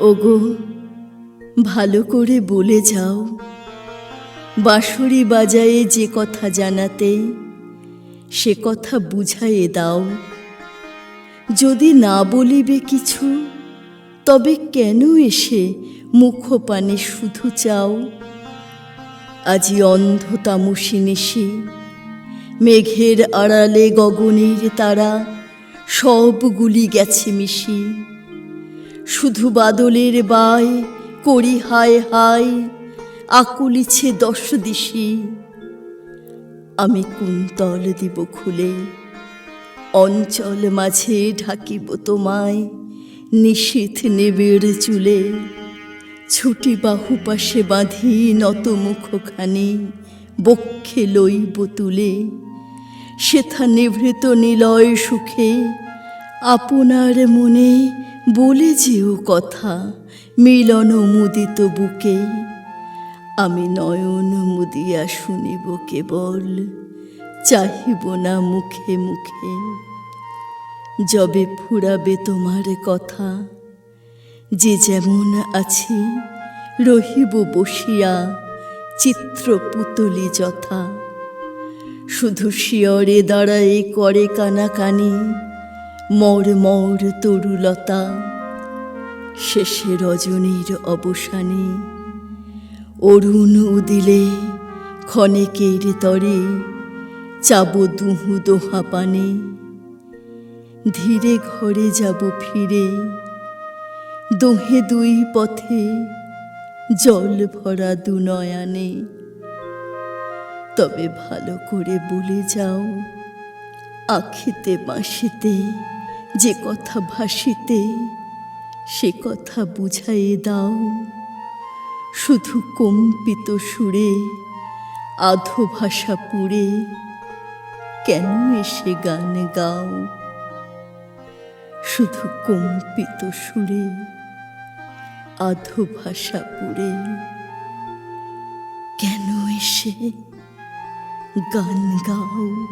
ওগো, ভালো করে বলে যাও। বাঁশরি বাজায়ে যে কথা জানাতে, সে কথা বুঝাইয়ে দাও। যদি না বলিবে কিছু, তবে কেন এসে মুখপানে শুধু চাও? আজি অন্ধ তামসী নিশি, মেঘের আড়ালে গগনের তারা, সবগুলি গেছে মিশি। শুধু বাদলের বাই করি হায় হায়, আকুলিছে দশ দিশি। আমি কুন্তল দিব খুলে, অঞ্চল মাঝে ঢাকিব তোমায় নিশীথ নেবের চুলে। ছুটি বাহু পাশে বাঁধি নত মুখখানি, বক্ষে লইব তুলে। সেথা নিভৃত নিলয় সুখে, আপনার মনে বলে যেও কথা, মিলন মুদিত বুকে। আমি নয়ন মুদিয়া শুনিব কেবল, চাহিব না মুখে মুখে। যবে ফুরাবে তোমার কথা, যে যেমন আছি, রহিব বসিয়া চিত্র পুতলি যথা। শুধু শিয়রে দাঁড়ায়ে করে কানাকানি মর মর তরুলতা, শেষে রজনীর অবসানে। অরুণ উদিলে ক্ষণেকের তরে চাব দুহু দোহা পানে। ধীরে ঘরে যাব ফিরে, দোহে দুই পথে জল ভরা দু নয়ানে তবে ভালো করে বলে যাও আখিতে বাঁশিতে যে কথা ভাসিতে, সে কথা বুঝাইয়ে দাও। শুধু কম্পিত সুরে, আধো ভাষা পুড়ে কেন এসে গান গাও? শুধু কম্পিত সুরে, আধো ভাষা পুড়ে কেন এসে গান গাও?